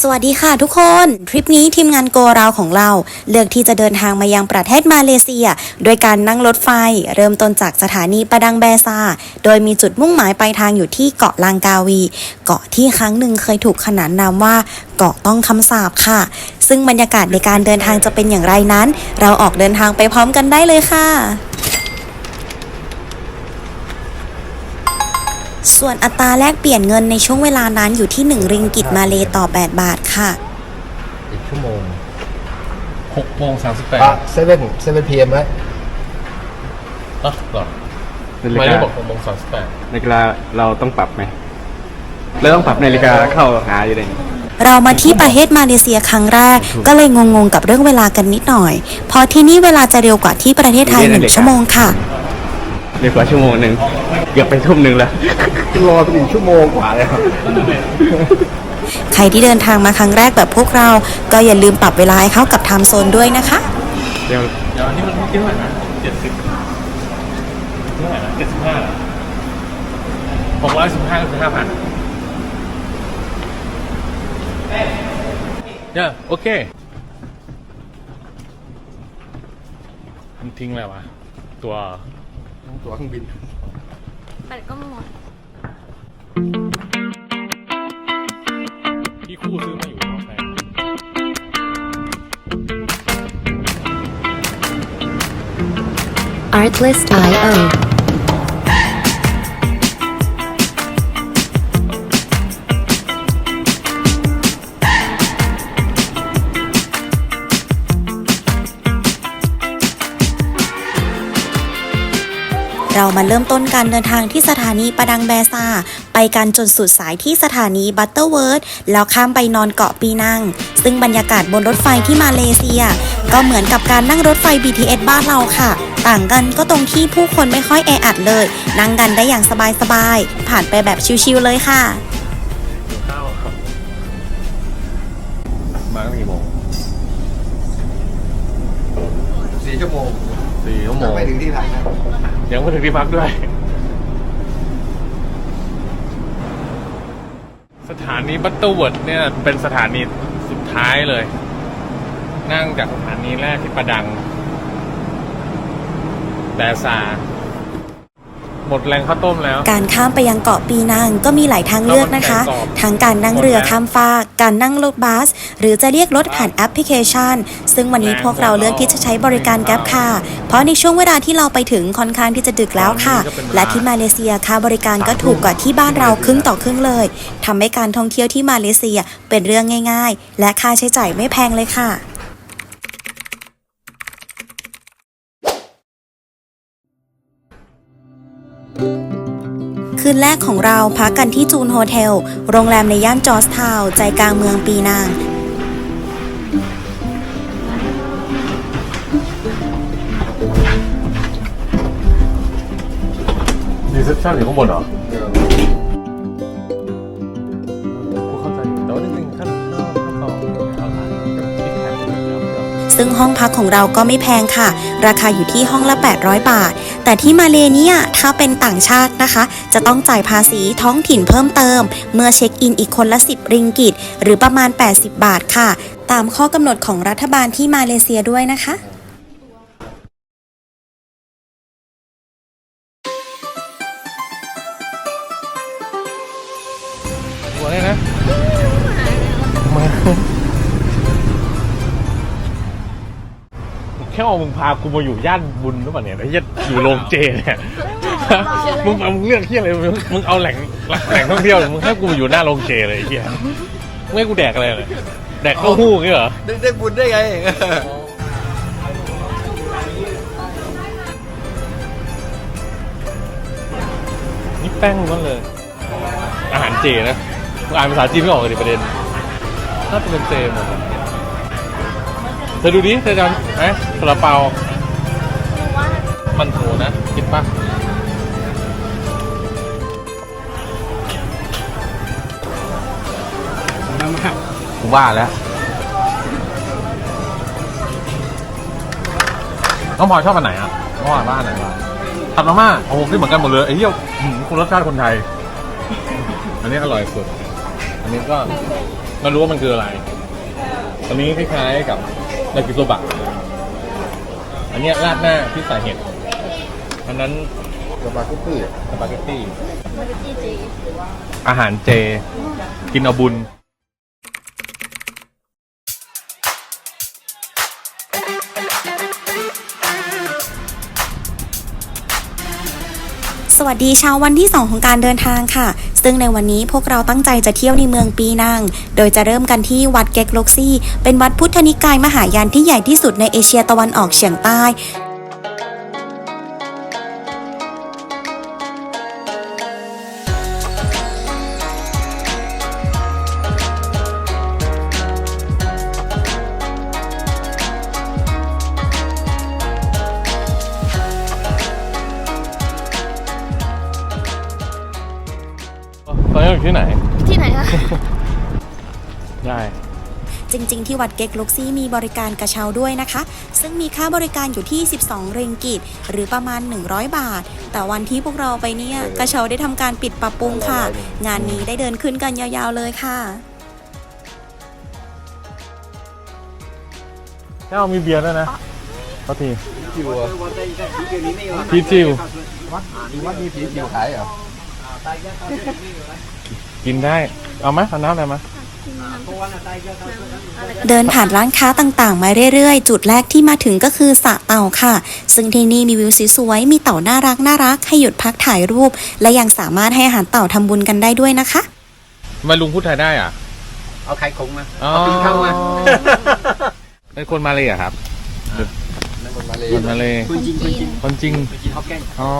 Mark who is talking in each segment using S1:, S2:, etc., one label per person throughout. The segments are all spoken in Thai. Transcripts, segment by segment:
S1: สวัสดีค่ะทุกคน ทริปนี้ทีมงานโกเราของเรา เลือกที่จะเดินทางมายังประเทศมาเลเซีย โดยการนั่งรถไฟ เริ่มต้นจากสถานีปะดังแบซา โดยมีจุดมุ่งหมายปลายทางอยู่ที่เกาะลังกาวี เกาะที่ครั้งหนึ่งเคยถูกขนานนามว่าเกาะต้องคำสาปค่ะ ซึ่งบรรยากาศในการเดินทางจะเป็นอย่างไรนั้น เราออกเดินทางไปพร้อมกันได้เลยค่ะ ส่วนอัตราแลกเปลี่ยนเงินในช่วงเวลานั้นอยู่ที่ 1 ริงกิตมาเลต่อ 8 บาทค่ะ
S2: อีกชั่วโมง
S3: หกโมงสามสิบแปด
S2: ปะเซเว่นเซเว่นพีเอ็มไหม
S3: อะเหรอ
S4: นา
S3: ทำ
S4: ฬิ
S3: ไม
S4: กา
S3: ได้บอกหกโมงสามสิบแปด
S4: นาฬิกาเราต้องปรับไหมเราต้องปรับนาฬิกาเข้าหาอยู่เลย
S1: เรามาที่ประเทศมาเลเซียครั้งแรก ก็เลยงงๆกับเรื่องเวลากันนิดหน่อย เพราะที่นี่เวลาจะเร็วกว่าที่ประเทศไทยหนึ่งชั่วโมงค่ะ
S4: เรียกว่าชั่วโมงหนึ่ง เกือบไปทุ่มหนึ่งแล้ว
S2: รอไปหนึ่งชั่วโมงกว่าเลยครับ
S1: ใครที่เดินทางมาครั้งแรกแบบพวกเรา ก็อย่าลืมปรับเวลาให้เข้ากับไทม์โซนด้วยนะคะ
S4: เดี๋ยว
S3: เดี๋ยวอันนี้มันเท่าไหร่นะเจ็ดสิบเท่าไหร่นะเจ็ดสิบห้าหกร้อยสิบห้าก็คือห้าพันเนี่ยโอเค มันทิ้งอะไรวะ ตัว
S2: ตั๋วเครื่องบิน
S5: แต่ก็หมด
S3: ที่คู่ซื้อมาอยู่มอแพง
S5: Artlist.io
S1: เรามาเริ่มต้นการเดินทางที่สถานีปะดังแบซา ไปกันจนสุดสายที่สถานีบัตเตอร์เวิร์ดแล้วข้ามไปนอนเกาะปีนัง ซึ่งบรรยากาศบนรถไฟที่มาเลเซีย ก็เหมือนกับการนั่งรถไฟ BTS บ้านเราค่ะ ต่างกันก็ตรงที่ผู้คนไม่ค่อยแออัดเลย นั่งกันได้อย่างสบายๆ ผ่านไปแบบชิวๆเลยค่ะ
S3: ข้าวครับมาตั้งกี่โมง
S2: สี่ชั่วโมง
S3: สี่ชั่วโมง
S2: ไปถึงที่พักนะ
S3: ยังไม่ถึงที่พักด้วย สถานีบัตเตอร์เวิร์ดเนี่ยเป็นสถานีสุดท้ายเลย นั่งจากสถานีแรกที่ประดัง แต่ซา หมดแรงข้าวต้มแล้ว
S1: การข้ามไปยังเกาะปีนังก็มีหลายทางเลือกนะคะ
S3: ก็มันแบ่งกรอบ
S1: ทั้งการนั่งเรือข้ามฟาก การนั่งรถบัส หรือจะเรียกรถผ่านแอปพลิเคชัน ซึ่งวันนี้พวกเราเลือกที่จะใช้บริการแก๊ปค่ะ เพราะในช่วงเวลาที่เราไปถึงค่อนข้างที่จะดึกแล้วค่ะ และที่มาเลเซียค่าบริการก็ถูกกว่าที่บ้านเราครึ่งต่อครึ่งเลยทำให้การท่องเที่ยวที่มาเลเซียเป็นเรื่องง่าย ๆ และค่าใช้จ่ายไม่แพงเลยค่ะ แรกของเราพักกันที่จูนโฮเทล โรงแรมในย่านจอร์จทาวน์ใจกลางเมืองปีนัง
S3: รีเซพชันอยู่ข้างบนเหรอ
S1: ซึ่งห้องพักของเราก็ไม่แพงค่ะ ราคาอยู่ที่ห้องละ 800 บาท แต่ที่มาเลเนียถ้าเป็นต่างชาตินะคะ จะต้องจ่ายภาษีท้องถิ่นเพิ่มเติม เมื่อเช็คอินอีกคนละ 10 ริงกิต หรือประมาณ 80 บาทค่ะ ตามข้อกำหนดของรัฐบาลที่มาเลเซียด้วยนะคะ
S3: มึงพากูมาอยู่ย่านบุญหรือเปล่าเนี่ยไอ้เหี้ยอยู่โรงเจเนี่ยมึงเอามึงเลือกเที่ยอะไรมึงมึงเอาแหล่งแหล่งท่องเที่ยวมึงให้กูมาอยู่หน้าโรงเจเลยไอ้เหี้ยไม่ให้กูแดกอะไรเลยแดกเต้าหู้อย่างเงี้ยเหรอ
S2: ได้ได้บุญได้ไง
S3: นี่แป้งนั่นเลย อาหารเจนะมึงอ่านภาษาจีนไม่ออกเลยประเด็นน่าจะเป็นเจหมดอะเธอดูดิเธอจำไหม ซาลาเปา มันโถนะกินปะกูว่าแล้ว น้องพลอยชอบอันไหนอะน้องพลอยว่าอันไหนวะผัดมาม่าโอ้โหนี่เหมือนกันหมดเลยไอ้เหี้ยอืมคุณรสชาติคนไทย อันนี้อร่อยสุด อันนี้ก็ไมารู้ว่ามันคืออะไร อันนี้คล้ายๆกับยากิโซบะ อันเนี้ยราดหน้าที่ใส่เห็ด อันนั้น
S2: สปาเกตตี้
S3: สปาเกตตี้
S5: มันจะจี้จี
S3: อาหารเจ กินเอาบุญ
S1: วัสดีชาววันที่ 2 ของการเดินทางค่ะ ซึ่งในวันนี้พวกเราตั้งใจจะเที่ยวในเมืองปีนัง โดยจะเริ่มกันที่วัดเกกโลกซี่ เป็นวัดพุทธนิกายมหายานที่ใหญ่ที่สุดในเอเชียตะวันออกเฉียงใต้ วัดเก็กลกซี่มีบริการกระเช้าด้วยนะคะ ซึ่งมีค่าบริการอยู่ที่ 12 เริงกิตหรือประมาณ 100 บาท แต่วันที่พวกเราไปเนี่ยกระเช้าได้ทำการปิดปรับปรุงค่ะ งานนี้ได้เดินขึ้นกันยาวๆเลยค่ะ
S3: เจ้ามีเบียร์ด้วยนะเขาที
S2: จิว
S3: ผีจิว
S2: วัดมีวัดมีผีจิวขายเหรอ
S3: กินได้ เอาไหมเอาน้ำอะไรมา
S1: เดินผ่านร้านค้าต่างๆ มาเรื่อยๆ จุดแรกที่มาถึงก็คือสระเต่าค่ะ ซึ่งที่นี่มีวิวสวยๆ มีเต่าน่ารักน่ารักให้หยุดพักถ่ายรูป และยังสามารถให้อาหารเต่าทำบุญกันได้ด้วยนะคะ
S3: ทำไมลุงพูดไทยได้อะ
S4: เอาไข่คงมา
S3: อ๋อ
S4: เอาปีเข้ามา
S3: เป็นคนมาเลยเหรอะครับ
S2: นั่นคนมาเลย
S3: คนมาเลย
S4: คุณจริงคุณจริง
S3: คนจริง
S4: คุณจริงฮอกแกน
S3: อ๋อ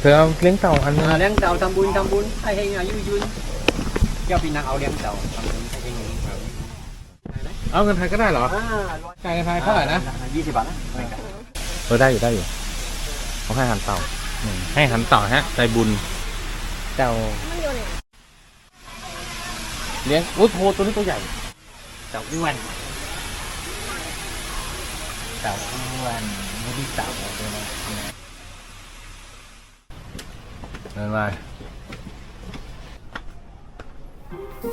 S3: เธอเอาเลี้ยงเต่าอันนึง
S4: อ่าเลี้ยงเต่าทำบุญทำบุญให้ให้อายุยืน เจ้าพี่นางเอาเลี้ยงเต่าทำบุญให้ให้เงินครับ
S3: เอาเงินไทยก็ได้เหรอ
S4: อ่าร้อย
S3: จ่ายเงินไทยเท่าไหร่นะ
S4: ยี่สิบบาทนะ
S3: เออได้อยู่ได้อยู่เขาให้อาหันเต่าอืมให้อาหันเต่าฮะใจบุญเจ้า
S5: มันโยนเนี่ย
S3: เลี้ยงโอ้โหตัวนี้ตัวใหญ่
S4: เต่าอ้วนเต่าอ้วนไม่ได้เต่าเลยนะ
S3: เดินไป
S5: มี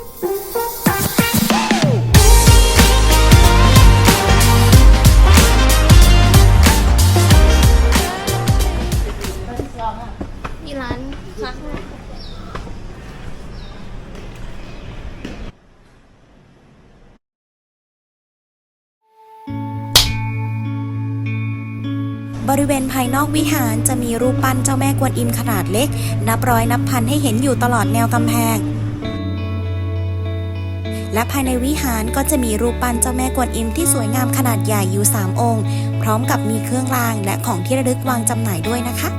S5: ร้านค้า
S1: บริเวณภายนอกวิหารจะมีรูปปั้นเจ้าแม่กวนอิมขนาดเล็ก นับร้อยนับพันให้เห็นอยู่ตลอดแนวกำแพง และภายในวิหารก็จะมีรูปปั้นเจ้าแม่กวนอิมที่สวยงามขนาดใหญ่อยู่ 3 องค์ พร้อมกับมีเครื่องรางและของที่ระลึกวางจำหน่ายด้วยนะคะ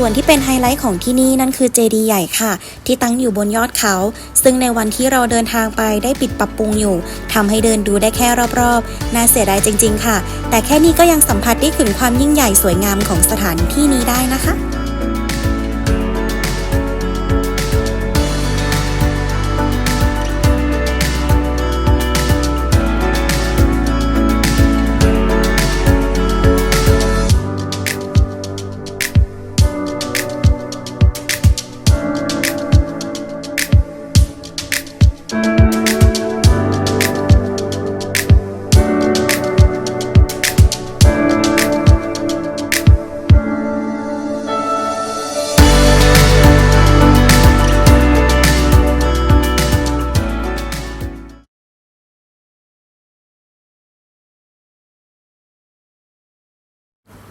S1: ส่วนที่เป็นไฮไลท์ของที่นี่นั่นคือเจดีย์ใหญ่ค่ะ ที่ตั้งอยู่บนยอดเขา ซึ่งในวันที่เราเดินทางไปได้ปิดปรับปรุงอยู่ทำให้เดินดูได้แค่รอบๆ น่าเสียดายจริง ๆ ค่ะ แต่แค่นี้ก็ยังสัมผัสได้ถึงความยิ่งใหญ่สวยงามของสถานที่นี้ได้นะคะ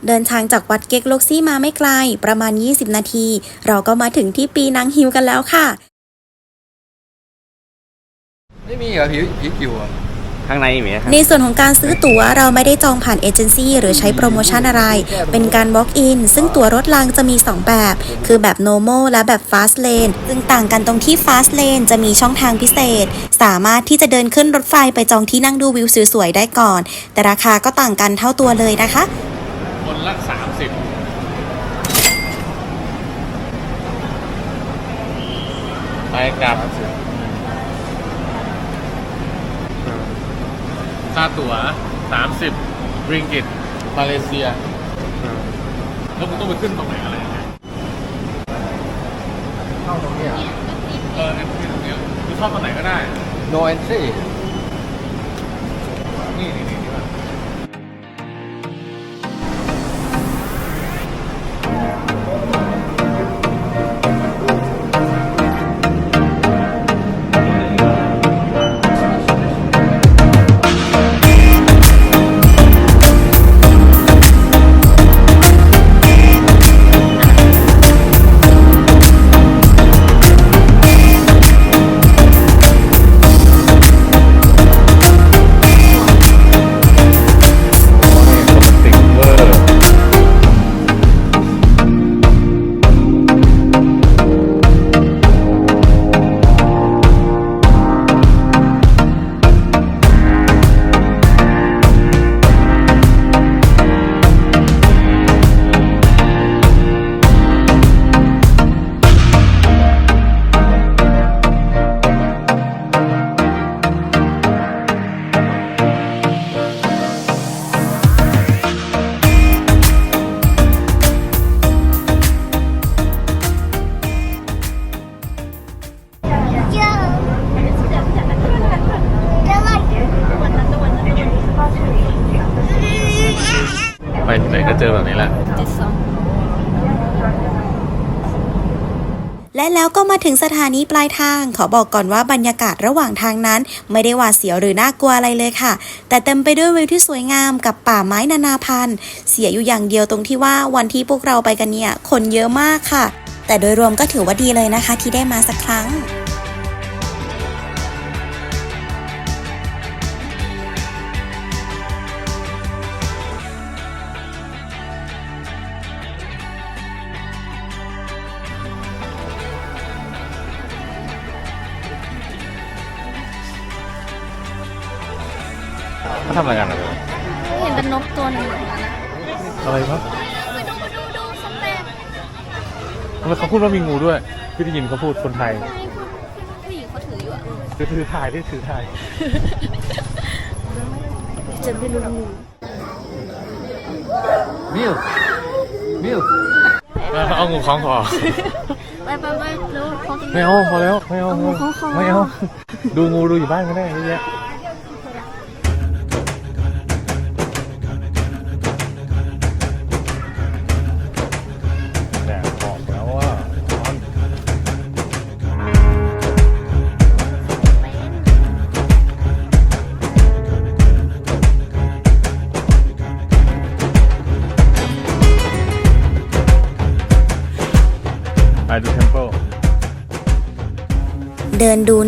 S1: เดินทางจากวัดเก็กลกซี่มาไม่ไกล ประมาณ 20 นาที เราก็มาถึงที่ปีนังฮิวกันแล้วค่ะ
S2: ไม่มีเหรอผีผีกิวอะ
S4: ข้างในมีไหมครับ
S1: ในส่วนของการซื้อตั๋วเราไม่ได้จองผ่านเอเจนซี่หรือใช้โปรโมชั่นอะไร เป็นการ walk in ซึ่งตั๋วรถรางจะมี 2 แบบ คือแบบ normal และแบบ fast lane ซึ่งต่างกันตรงที่ fast lane จะมีช่องทางพิเศษ สามารถที่จะเดินขึ้นรถไฟไปจองที่นั่งดูวิวสวยๆได้ก่อน แต่ราคาก็ต่างกันเท่าตัวเลยนะคะ
S3: คนละสามสิบไปกลับค่าตั๋วสามสิบริงกิตมาเลเซีย แล้วมึงต้องไปขึ้นตรงไหนอะไรยังไง
S2: เข้าตรงเนี้ย
S3: เออในที่ตรงเนี้ยคือเข้าตรงไหนก็ได้
S2: no entry
S3: นี่นี่ และ
S1: แล้วก็มาถึงสถานีปลายทาง ขอบอกก่อนว่าบรรยากาศระหว่างทางนั้น ไม่ได้หวาดเสียวหรือน่ากลัวอะไรเลยค่ะ แต่เต็มไปด้วยวิวที่สวยงามกับป่าไม้นานาพันธุ์ เสียอยู่อย่างเดียวตรงที่ว่าวันที่พวกเราไปกันเนี่ยคนเยอะมากค่ะ แต่โดยรวมก็ถือว่าดีเลยนะคะที่ได้มาสักครั้ง
S3: ทำอะไรกันอะ
S5: เห็นเป็นนกตัวหนึ่งเหมือนกันนะ
S3: อะไรวะ
S5: ไปดูดูดูสเปน
S3: ทำไมเขาพูดว่ามีงูด้วยพี่ได้ยินเขาพูดคนไทย
S5: ใช่ผู้หญิงเขาถืออยู่อะ
S3: คือถือถ่ายที่ถือถ่าย
S5: จะไปดูงู
S2: มิวมิว
S3: เอางูคล้องคอ
S5: ไปไปไปแล้วเขาจะ
S3: ไม่เอาพอแล้วไม่เอา
S5: เอางูคล้องคอ
S3: ไม่เอาดูงูดูอยู่บ้านก็ได้เยอะแยะ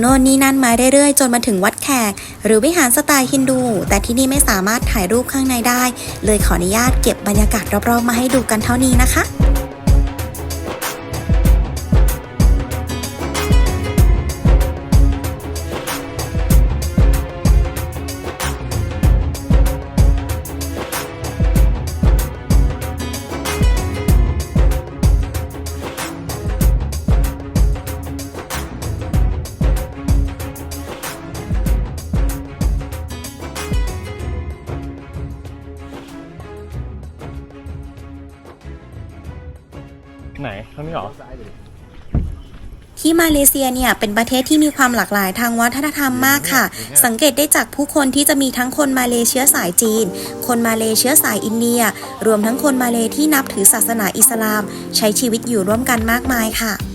S1: โน่นนี่นั่นมาเรื่อยๆ จนมาถึงวัดแขก หรือวิหารสไตล์ฮินดู แต่ที่นี่ไม่สามารถถ่ายรูปข้างในได้ เลยขออนุญาตเก็บบรรยากาศรอบๆมาให้ดูกันเท่านี้นะคะ
S3: ที่
S1: มาเลเซียเนี่ยเป็นประเทศที่มีความหลากหลายทางวัฒนธรรมมากค่ะ สังเกตได้จากผู้คนที่จะมีทั้งคนมาเลเชื้อสายจีน คนมาเลเชื้อสายอินเดีย รวมทั้งคนมาเลที่นับถือศาสนาอิสลาม ใช้ชีวิตอยู่ร่วมกันมากมายค่ะ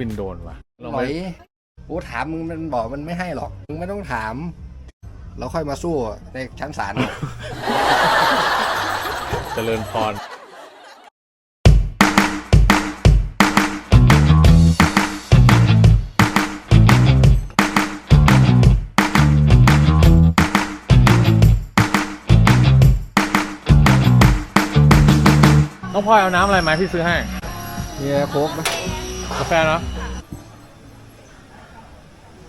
S3: บินโดรนว่ะ
S6: ห
S3: เรา
S6: น่อ
S3: ไม่
S6: ยกูถามมึงมันบอกมันไม่ให้หรอก มึงไม่ต้องถาม เราค่อยมาสู้ในชั้นศาล
S3: เจริญพรน้องพลอยเอาน้ำอะไรมาพี่ซื้อให้
S6: เนี่ยโค้กไหม
S3: กาแฟเนาะ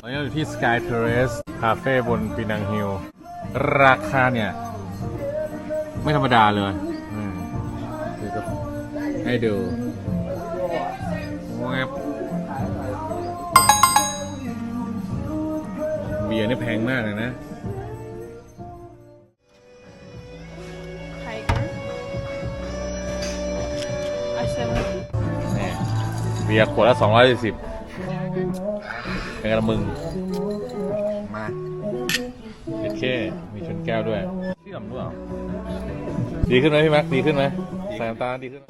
S3: ตอนนี้เราอยู่ที่ Sky Terrace คาเฟ่บนปีนังฮิลราคาเนี่ย ไม่ธรรมดาเลยอืมเดี๋ยวจะให้ดูแวบเบียร์นี่แพงมากเลยนะนี่ เบียร์ขวดละ240เป็นกระมึง
S6: มา
S3: โอเคมีชนแก้วด้วยเชื่อมด้วยเหรอดีขึ้นไหมพี่แม็กดีขึ้นไหมสายน้ำตาดีขึ้น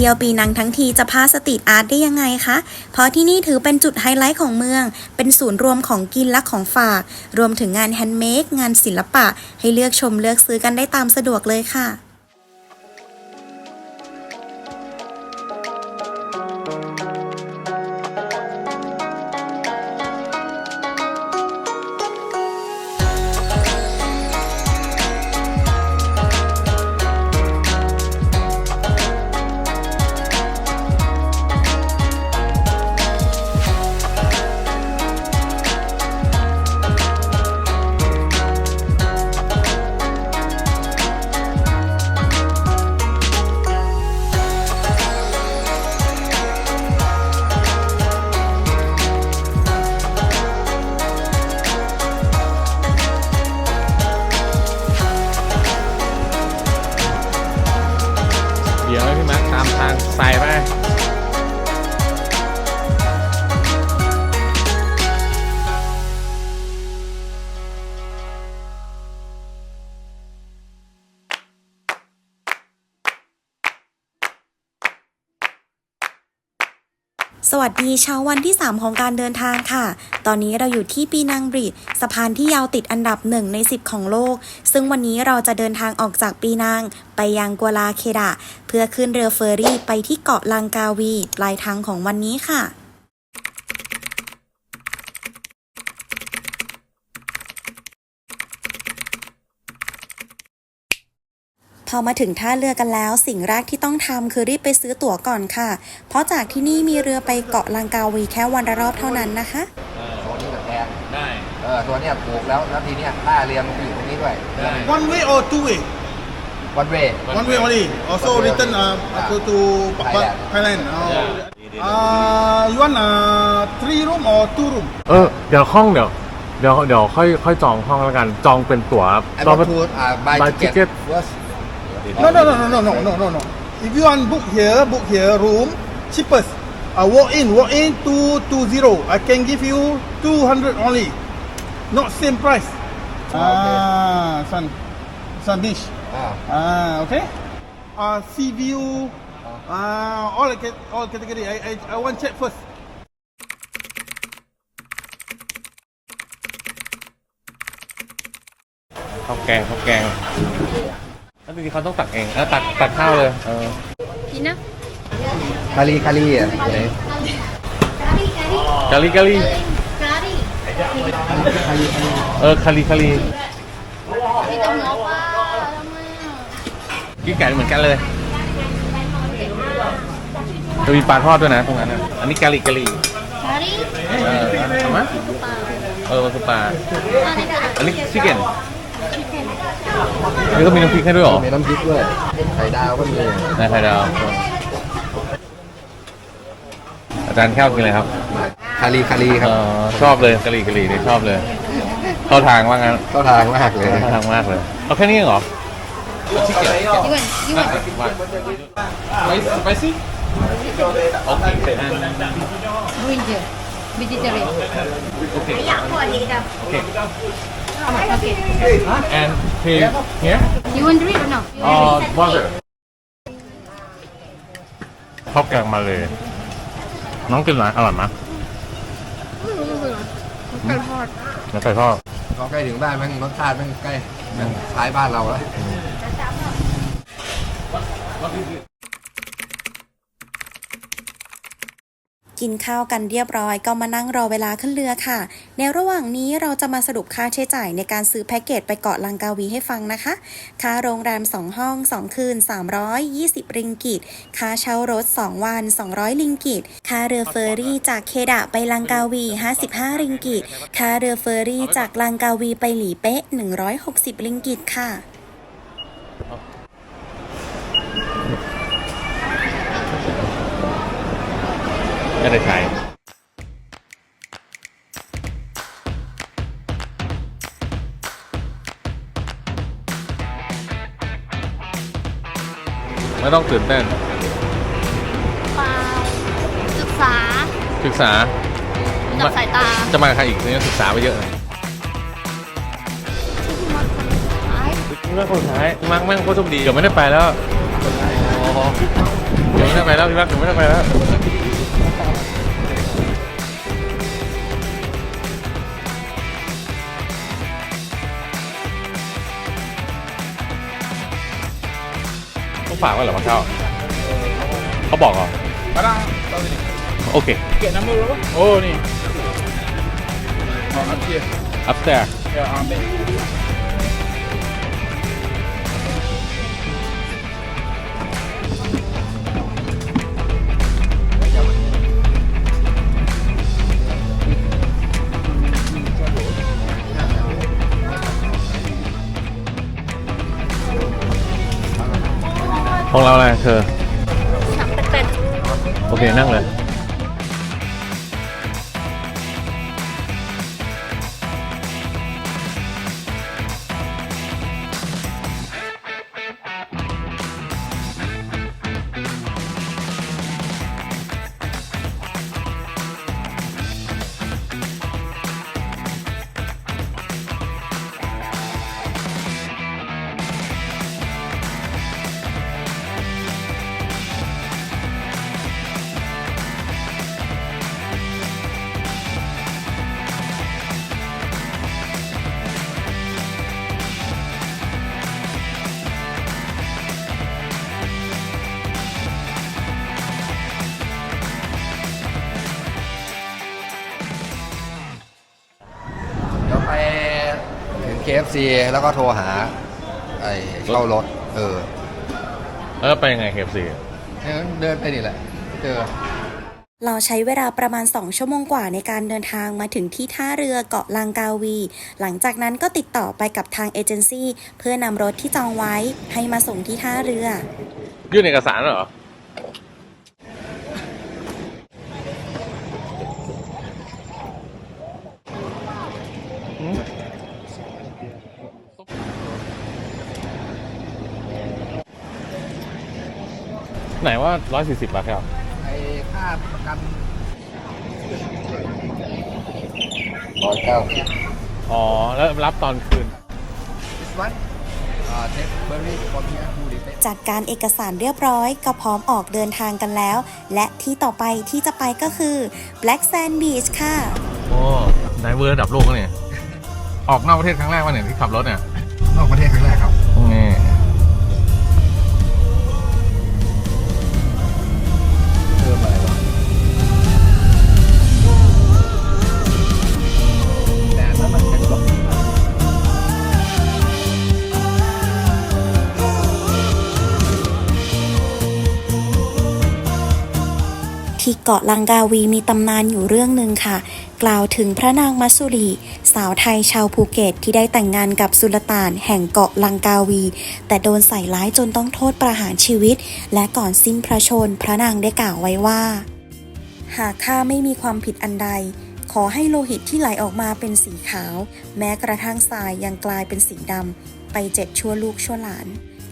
S1: เที่ยวปีนังทั้งทีจะพาสตรีทอาร์ตได้ยังไงคะ เพราะที่นี่ถือเป็นจุดไฮไลท์ของเมือง เป็นศูนย์รวมของกินและของฝาก รวมถึงงานแฮนด์เมดงานศิลปะ ให้เลือกชมเลือกซื้อกันได้ตามสะดวกเลยค่ะ ดีเช้าวันที่ 3 ของการเดินทางค่ะ ตอนนี้เราอยู่ที่ปีนังบริดสะพานที่ยาวติดอันดับหนึ่งใน 10 ของโลก ซึ่งวันนี้เราจะเดินทางออกจากปีนังไปยังกัวลาเคดะ เพื่อขึ้นเรือเฟอร์รี่ไปที่เกาะลังกาวี ปลายทางของวันนี้ค่ะ พอมาถึงท่าเรือกันแล้ว สิ่งแรกที่ต้องทำคือรีบไปซื้อตั๋วก่อนค่ะ เพราะจากที่นี่มีเรือไปเกาะลังกาวีแค่วันละรอบเท่านั้นนะคะ
S6: ตัวนี้กับแทน
S3: ได้
S6: เออตัวเนี้ยปลูกแล้วแล้วทีเนี้ยท่าเรือมันไปอยู่ตรงนี้ด้วย
S3: ได้
S7: One way or two way?
S6: วันเว
S7: One way only. Also
S6: One way
S7: return
S6: only.
S7: uh, to, to
S6: Thailand.
S7: Thailand. Oh.
S3: Yeah.
S7: Uh, you want uh, three room or two room?
S3: เออเดี๋ยวห้องเดี๋ยวเดี๋ยวเดี๋ยวค่อยค่อยจองห้องแล้วกัน จองเป็นตั๋ว
S6: ไอ้
S3: จ
S6: บ
S3: อ
S6: องล
S3: เป็น
S6: ทูอ่า buy
S3: buy
S6: ticket
S3: ticket
S6: first
S7: No, no, no, no, no, no, no, no, no. If you want book here, book here, room, cheapest. Uh, walk in, walk in 220. I can give you 200 only. Not same price.
S6: Ah, okay.
S7: Ah, sun, sun.
S6: Ah.
S7: ah, okay. Uh, sea view, uh, all, all category. I, I, I want check first.
S3: Okay, okay. แกงข้าวแกงแล้วจริงๆเขาต้องตักเองแล้วตักตักข้าวเลยเออ
S5: กินนะ
S6: คารีคารีอะไหน
S3: กะลีกะลี
S5: กาดิ
S3: เออคาลีคาลี
S5: ที่กับหมอปลาทำไมอะ
S3: กินไก่เหมือนกันเลย จะมีปลาทอดด้วยนะตรงนั้นนะอันนี้กะลีกะลี
S5: กาดิ
S3: เออเอามา
S5: ปลา
S3: เออมันคือปลา
S5: อันนี้ก็
S3: อันนี้ชิคเก้น นี่ก็มีน้ำพริกให้ด้วยเหรอ
S6: มีน้ำพริกด้วย ไข่ดาวก็มี
S3: นายไข่ดาว อาจารย์แก้วกินอะไรครับ
S6: คารีคารีค
S3: เอ
S6: รับ
S3: อชอบเลยกะหรี่กะหรี่เนี่ยชอบเลย เข้าทางว่างั้น
S6: เข้าทางมากเลย
S3: เข้าทางมากเลย เอาแค่นี้เองเหรอชิคเก้น
S5: ดีกว่าดีกว่า
S3: ไปไปสิ
S5: Ginger. Vegetarian. Okay.
S3: and tea here
S5: You want drink or no?
S3: uh water ข้าวแกงมาเลย น้องกินไหมอร่อยไหมไก่ทอดไก่ทอด
S6: พอใกล้ถึงบ้านแม่งรสชาติแม่งใกล้แม่งคล้ายบ้านเราแล้ว
S1: กินข้าวกันเรียบร้อยก็มานั่งรอเวลาขึ้นเรือค่ะ ในระหว่างนี้เราจะมาสรุปค่าใช้จ่ายในการซื้อแพ็กเกจไปเกาะลังกาวีให้ฟังนะคะ ค่าโรงแรม 2 ห้อง 2 คืน 320 ริงกิต ค่าเช่ารถ 2 วัน 200 ริงกิต ค่าเรือเฟอร์รี่จากเคดะไปลังกาวี 55 ริงกิต ค่าเรือเฟอร์รี่จากลังกาวีไปหลีเป๊ะ 160 ริงกิตค่ะ
S3: ไม่ได้ใช้ไม่ต้องตื่นเต้น
S5: ไปศึกษา
S3: ศึกษา
S5: จับสายตา
S3: จะมากับใครอีกเนี่ยศึกษาไปเยอะเลย
S5: ที่มาคนสุดท้าย
S3: แม่งคนสุดท้ายพี่มักแม่งโคตรโชคดีเดี๋ยวไม่ได้ไปแล้วเดี๋ยวไม่ได้ไปแล้วพี่มักเดี๋ยวไม่ได้ไปแล้ว ฝากไว้เหรอมาเข้าเขาบอกเหรอโอเค
S7: เกตน้ำมือแล้วโอ้นี่อ๋ออัพเกียร์
S3: upstairs
S7: เดี๋ยวเอาไป
S3: ของเราอะไรเธอ
S5: ฉันเป็นเป็ด
S3: โอเคนั่งเลย
S6: ถึง KFC แล้วก็โทรหาไอ้เช่ารถ เออ
S3: แล้วไปยังไงเคฟซี
S6: เดินไปนี่แหละ เจอ
S1: เราใช้เวลาประมาณ 2 ชั่วโมงกว่าในการเดินทางมาถึงที่ท่าเรือเกาะลังกาวี หลังจากนั้นก็ติดต่อไปกับทางเอเจนซี่เพื่อนำรถที่จองไว้ให้มาส่งที่ท่าเรือ
S3: ยื่นเอกสารเหรอ ไหนว่า 140 บาทครับ
S6: ไอ้ค่าประกันร้อยเก้าสิบ
S3: อ๋อ แล้วรับตอนคืน
S6: วันอ่าเทปเบอร์รี่คอนเนียทูดิเต
S1: จัดการเอกสารเรียบร้อยก็พร้อมออกเดินทางกันแล้ว และที่ต่อไปที่จะไปก็คือ Black Sand Beach ค่ะ
S3: โอ้ไดเวอร์ระดับโลกแล้วเนี่ย ออกนอกประเทศครั้งแรกวะเนี่ยที่ขับรถเนี่ย
S6: นอกประเทศครั้งแรกครับ
S1: ที่เกาะลังกาวีมีตำนานอยู่เรื่องหนึ่งค่ะ กล่าวถึงพระนางมัสุรี สาวไทยชาวภูเก็ตที่ได้แต่งงานกับสุลต่านแห่งเกาะลังกาวี แต่โดนใส่ร้ายจนต้องโทษประหารชีวิต และก่อนสิ้นพระชนม์พระนางได้กล่าวไว้ว่า หากข้าไม่มีความผิดอันใด ขอให้โลหิตที่ไหลออกมาเป็นสีขาว แม้กระทั่งทรายยังกลายเป็นสีดำไปเจ็ดชั่วลูกชั่วหลาน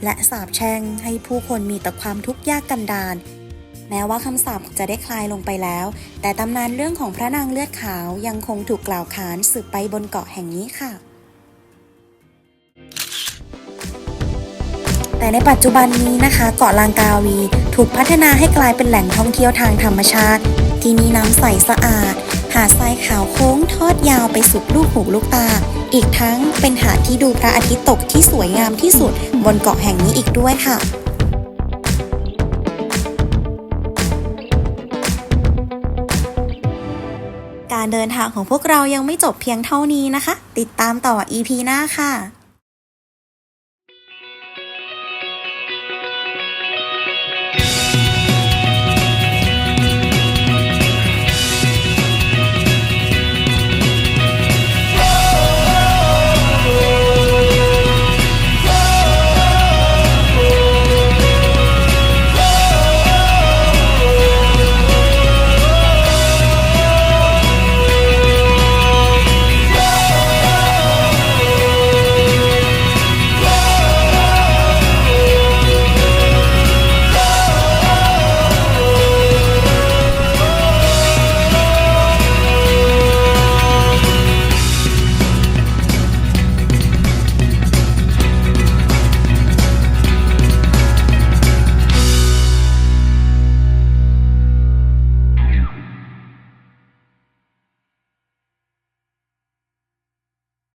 S1: และสาบแช่งให้ผู้คนมีแต่ความทุกข์ยากกันดาร แม้ว่าคำสาปจะได้คลายลงไปแล้ว แต่ตำนานเรื่องของพระนางเลือดขาวยังคงถูกกล่าวขานสืบไปบนเกาะแห่งนี้ค่ะ แต่ในปัจจุบันนี้นะคะ เกาะลางกาวี ถูกพัฒนาให้กลายเป็นแหล่งท่องเที่ยวทางธรรมชาติ ที่มีน้ำใสสะอาด หาดทรายขาวโค้งทอดยาวไปสุดลูกหูลูกตา อีกทั้งเป็นหาดที่ดูพระอาทิตย์ตกที่สวยงามที่สุดบนเกาะแห่งนี้อีกด้วยค่ะ การเดินทางของพวกเรายังไม่จบเพียงเท่านี้นะคะ ติดตามต่อ EP หน้าค่ะ